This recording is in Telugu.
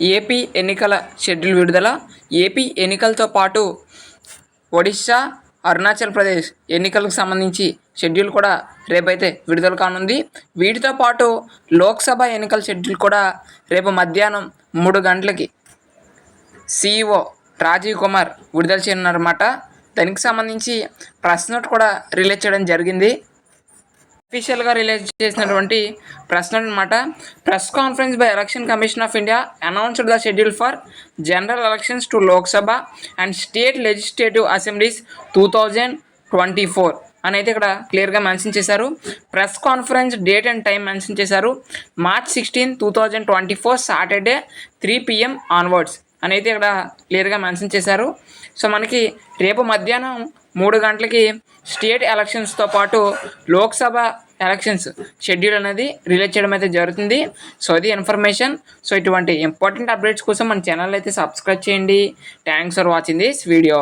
ఏపీ ఎన్నికల షెడ్యూల్ విడుదల. ఏపీ ఎన్నికలతో పాటు ఒడిశా అరుణాచల్ ప్రదేశ్ ఎన్నికలకు సంబంధించి షెడ్యూల్ కూడా రేపైతే విడుదల కానుంది. వీటితో పాటు లోక్సభ ఎన్నికల షెడ్యూల్ కూడా రేపు మధ్యాహ్నం మూడు గంటలకి సిఇఓ రాజీవ్ కుమార్ విడుదల చేయనున్నారన్నమాట. దానికి సంబంధించి ప్రెస్ నోట్ కూడా రిలీజ్ చేయడం జరిగింది. అఫీషియల్గా రిలీజ్ చేసినటువంటి ప్రశ్న అనమాట press conference by election commission of India announced the schedule for general elections to Lok Sabha and state legislative assemblies two thousand twenty four అని అయితే ఇక్కడ క్లియర్గా మెన్షన్ చేశారు. Press conference date and time mention చేశారు. March sixteen two thousand twenty four Saturday three PM onwards అనేది ఇక్కడ క్లియర్గా మెన్షన్ చేశారు. సో మనకి రేపు మధ్యాహ్నం మూడు గంటలకి స్టేట్ ఎలక్షన్స్తో పాటు లోక్సభ ఎలక్షన్స్ షెడ్యూల్ అనేది రిలీజ్ చేయడం అయితే జరుగుతుంది. సో అది ఇన్ఫర్మేషన్. సో ఇటువంటి ఇంపార్టెంట్ అప్డేట్స్ కోసం మన ఛానల్ అయితే సబ్స్క్రైబ్ చేయండి. Thanks for watching this video.